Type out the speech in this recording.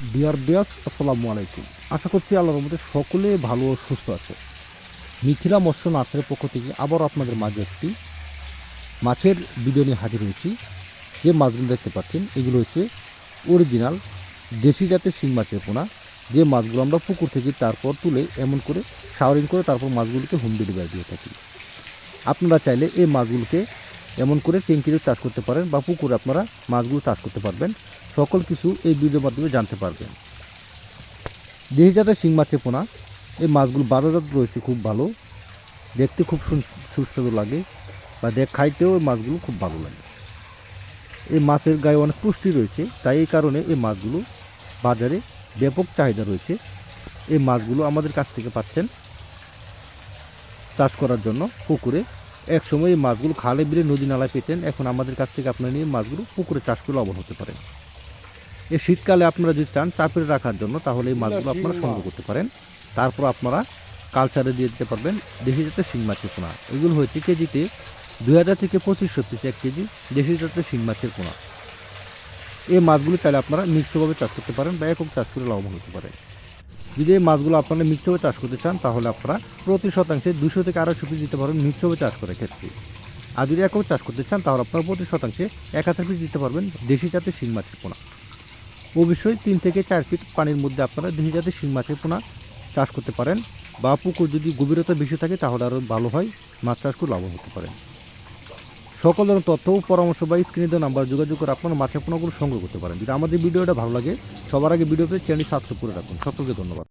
Deer বিয়াস আসসালামু আলাইকুম। আশা করছি আল্লাহর মধ্যে সকলে ভালো ও সুস্থ আছে। মিথিলা মৎস্য নার্সের পক্ষ থেকে আবার আপনাদের মাঝে একটি মাছের ভিডিও নিয়ে হাজির হয়েছি। যে মাছগুলো দেখতে পাচ্ছেন, এগুলো হচ্ছে অরিজিনাল দেশি জাতের শিং মাছের পোনা। যে মাছগুলো আমরা পুকুর থেকে তারপর তুলে এমন করে শাওয়ারিং করে তারপর মাছগুলোকে হোম ডেলিভারি দিয়ে থাকি। আপনারা চাইলে এই মাছগুলোকে এমন করে ট্যাঙ্কিতে চাষ করতে পারেন বা পুকুরে আপনারা মাছগুলো চাষ করতে পারবেন। সকল কিছু এই ভিডিওর মাধ্যমে জানতে পারবেন। দেশি জাতের শিং মাছের পোনা, এই মাছগুলো বাজারজাত রয়েছে খুব ভালো। দেখতে খুব সুস্বাদু লাগে বা দেখ খাইতেও এই মাছগুলো খুব ভালো লাগে। এই মাছের গায়ে অনেক পুষ্টি রয়েছে, তাই এই কারণে এই মাছগুলো বাজারে ব্যাপক চাহিদা রয়েছে। এই মাছগুলো আমাদের কাছ থেকে পাচ্ছেন চাষ করার জন্য পুকুরে। এক সময় এই মাছগুলো খালে বিলে নদী নালায় পেতেন। এখন আমাদের কাছ থেকে আপনারা নিয়ে মাছগুলো পুকুরে চাষ করে লাভবান হতে পারেন এই শীতকালে আপনারা যদি চান চাপের রাখার জন্য তাহলে এই মাছগুলো আপনারা সংগ্রহ করতে পারেন। তারপর আপনারা কালচারে দিয়ে দিতে পারবেন দেশি জাতের শিং মাছের পোনা। এগুলো হচ্ছে কেজিতে দুই হাজার থেকে পঁচিশশো পিস এক কেজি দেশি জাতের শিং মাছের পোনা। এই মাছগুলো চাইলে আপনারা মিক্সভাবে চাষ করতে পারেন বা একক চাষ করে লাভবান হতে পারেন যদি এই মাছগুলো আপনারা মিক্সভাবে চাষ করতে চান, তাহলে আপনারা প্রতি শতাংশে দুশো থেকে আড়াইশো পিস দিতে পারবেন মিক্সভাবে চাষ করার ক্ষেত্রে। আর যদি একক চাষ করতে চান, তাহলে আপনারা প্রতি শতাংশে এক হাজার পিস দিতে পারবেন দেশি জাতের শিং মাছের পোনা। অবশ্যই তিন থেকে চার ফিট পানির মধ্যে আপনারা দেশি জাতের শিং মাছের পোনা চাষ করতে পারেন বা পুকুর যদি গভীরতা বেশি থাকে, তাহলে আরও ভালো হয়, মাছ চাষ করে লাভ হতে পারেন। সকল ধরনের তথ্য ও পরামর্শ বা স্ক্রিনে দেওয়া নাম্বার যোগাযোগ করে আপনারা মাছের পোনাগুলো সংগ্রহ করতে পারেন। যদি আমাদের ভিডিওটা ভালো লাগে সবার আগে ভিডিওতে চ্যানেল সাবস্ক্রাইব করে রাখুন। সকলকে ধন্যবাদ।